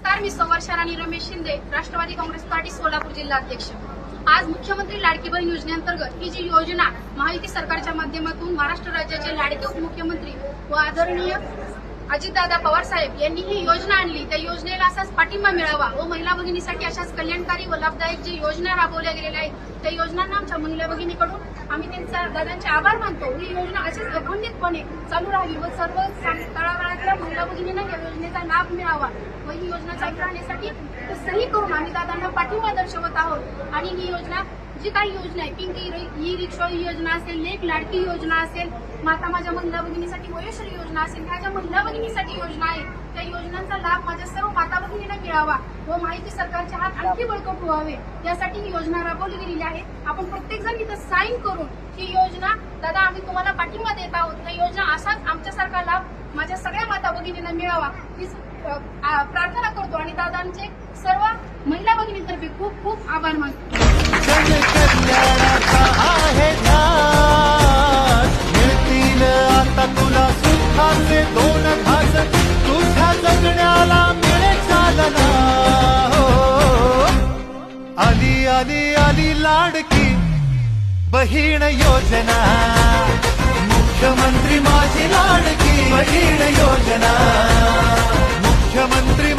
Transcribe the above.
नमस्कार मी संवर्षा राणी रमेश शिंदे राष्ट्रवादी काँग्रेस पार्टी सोलापूर जिल्हा अध्यक्ष. आज मुख्यमंत्री लाडकी बहीण योजनेअंतर्गत ही जी योजना महायुती सरकारच्या माध्यमातून महाराष्ट्र राज्याचे लाडके उपमुख्यमंत्री व आदरणीय अजितदादा पवार साहेब यांनी ही योजना आणली. त्या योजनेला असाच पाठिंबा मिळावा. व महिला भगिनीसाठी अशाच कल्याणकारी व लाभदायक जी योजना राबवल्या गेलेल्या आहेत त्या योजनांना आमच्या महिला भगिनीकडून आम्ही त्यांचा दादांचे आभार मानतो. ही योजना अशीच अखंडितपणे चालू राहावी व सर्व तळागाळातल्या महिला भगिनींना या योजनेचा लाभ मिळावा व ही योजना चालू राहण्यासाठी सही करून आम्ही दादांना पाठिंबा दर्शवत आहोत. आणि ही योजना जी काही योजना आहे. पिंक ई रिक्षा योजना असेल लेख लाडकी योजना असेल माता माझ्या महिला भगिनीसाठी वयोश्री योजना असेल ह्या ज्या महिला भगिनीसाठी योजना आहे. त्या योजनांचा लाभ माझ्या सर्व माता भगिनींना मिळावा व माहिती सरकारचे हात आणखी बळकट व्हावे. यासाठी ही योजना राबवली गेलेली आहे. आपण प्रत्येक जण इथं साईन करून ही योजना दादा आम्ही तुम्हाला पाठिंबा देत आहोत. ही योजना असाच आमच्यासारखा लाभ माझ्या सगळ्या माता भगिनींना मिळावा. हीच प्रार्थना करतो आणि दादांचे सर्व महिला भगिनींतर्फे खूप खूप आभार मानतो. जनकल्याणाचा आहे मिळतील आता तुला सुखाचे दोन घास तुझ्या जगण्याला मिळे चालना हो. आली आली आली लाडकी बहीण योजना मुख्यमंत्री माझी लाडकी बहीण योजना मुख्यमंत्री